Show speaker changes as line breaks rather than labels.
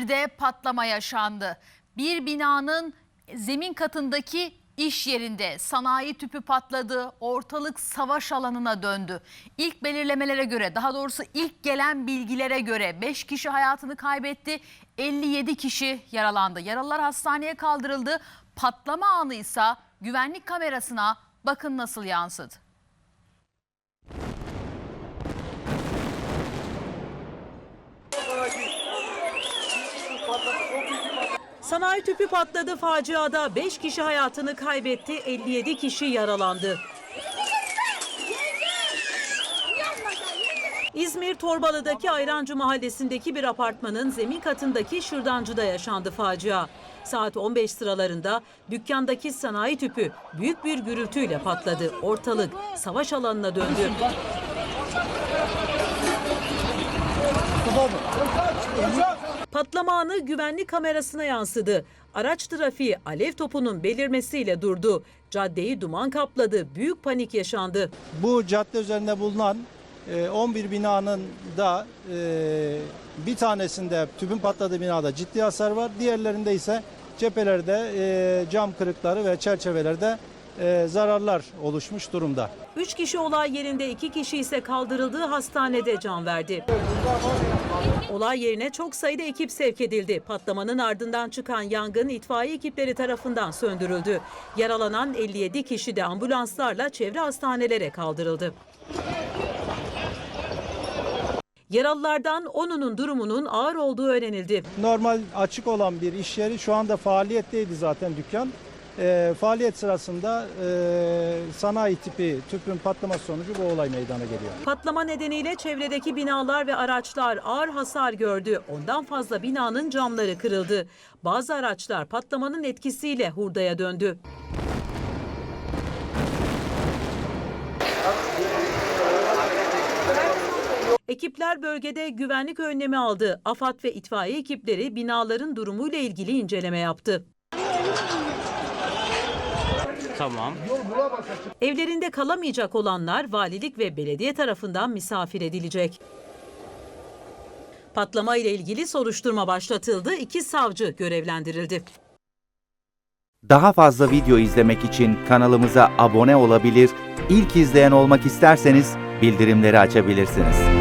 İzmir'de patlama yaşandı. Bir binanın zemin katındaki iş yerinde sanayi tüpü patladı. Ortalık savaş alanına döndü. İlk belirlemelere göre daha doğrusu ilk gelen bilgilere göre 5 kişi hayatını kaybetti. 57 kişi yaralandı. Yaralılar hastaneye kaldırıldı. Patlama anı ise güvenlik kamerasına bakın nasıl yansıdı.
Sanayi tüpü patladı faciada 5 kişi hayatını kaybetti, 57 kişi yaralandı. İzmir Torbalı'daki Ayrancı mahallesindeki bir apartmanın zemin katındaki şırdancıda yaşandı facia. Saat 15 sıralarında dükkandaki sanayi tüpü büyük bir gürültüyle patladı. Ortalık savaş alanına döndü. Patlama anı güvenlik kamerasına yansıdı. Araç trafiği alev topunun belirmesiyle durdu. Caddeyi duman kapladı. Büyük panik yaşandı.
Bu cadde üzerinde bulunan e, 11 binanın da e, bir tanesinde tüpün patladığı binada ciddi hasar var. Diğerlerinde ise cephelerde e, cam kırıkları ve çerçevelerde e, zararlar oluşmuş durumda.
3 kişi olay yerinde, 2 kişi ise kaldırıldığı hastanede can verdi. Olay yerine çok sayıda ekip sevk edildi. Patlamanın ardından çıkan yangın itfaiye ekipleri tarafından söndürüldü. Yaralanan 57 kişi de ambulanslarla çevre hastanelere kaldırıldı. Yaralılardan 10'unun durumunun ağır olduğu öğrenildi.
Normal açık olan bir iş yeri şu anda faaliyetteydi zaten dükkan. E, faaliyet sırasında e, sanayi tipi tüpün patlaması sonucu bu olay meydana geliyor.
Patlama nedeniyle çevredeki binalar ve araçlar ağır hasar gördü. Ondan fazla binanın camları kırıldı. Bazı araçlar patlamanın etkisiyle hurdaya döndü. Ekipler bölgede güvenlik önlemi aldı. AFAD ve itfaiye ekipleri binaların durumuyla ilgili inceleme yaptı.
Tamam.
Evlerinde kalamayacak olanlar valilik ve belediye tarafından misafir edilecek. Patlama ile ilgili soruşturma başlatıldı. İki savcı görevlendirildi.
Daha fazla video izlemek için kanalımıza abone olabilir, ilk izleyen olmak isterseniz bildirimleri açabilirsiniz.